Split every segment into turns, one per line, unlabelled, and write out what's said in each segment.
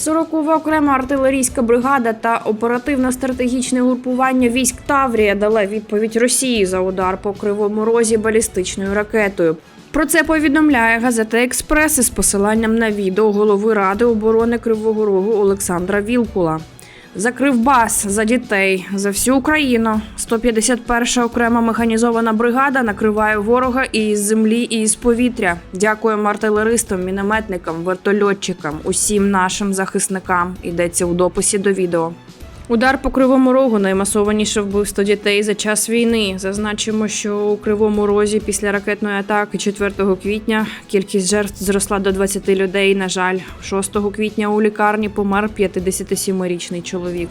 40-ва окрема артилерійська бригада та оперативно-стратегічне групування військ Таврія дала відповідь Росії за удар по кривому розі балістичною ракетою. Про це повідомляє газета Експрес із посиланням на відео голови Ради оборони Кривого Рогу Олександра Вілкула. За Кривбас, за дітей, за всю Україну. 151 окрема механізована бригада накриває ворога і із землі, і із повітря. Дякуємо артилеристам, мінометникам, вертольотчикам, усім нашим захисникам. Йдеться у дописі до відео. Удар по кривому рогу наймасованіше вбивство дітей за час війни. Зазначимо, що у кривому розі після ракетної атаки 4 квітня кількість жертв зросла до 20 людей. На жаль, 6 квітня у лікарні помер 57-річний чоловік.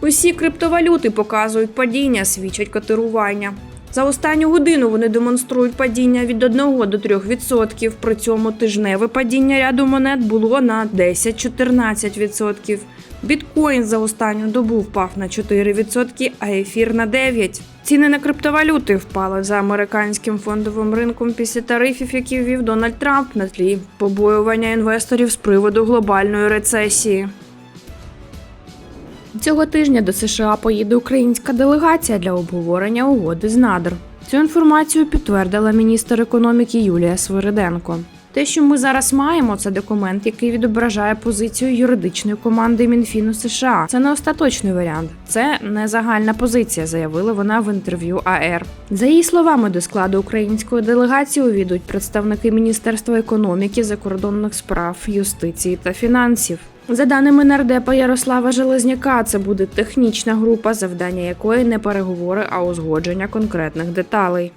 Усі криптовалюти показують падіння, свідчать котирування. За останню годину вони демонструють падіння від 1 до 3%. При цьому тижневе падіння ряду монет було на 10-14%. Біткоін за останню добу впав на 4%, а ефір на 9%. Ціни на криптовалюти впали за американським фондовим ринком після тарифів, які ввів Дональд Трамп на тлі побоювання інвесторів з приводу глобальної рецесії. Цього тижня до США поїде українська делегація для обговорення угоди з надр. Цю інформацію підтвердила міністр економіки Юлія Свириденко. Те, що ми зараз маємо, це документ, який відображає позицію юридичної команди Мінфіну США. Це не остаточний варіант, це не загальна позиція, заявила вона в інтерв'ю АР. За її словами, до складу української делегації увійдуть представники Міністерства економіки, закордонних справ, юстиції та фінансів. За даними нардепа Ярослава Железняка, це буде технічна група, завдання якої не переговори, а узгодження конкретних деталей.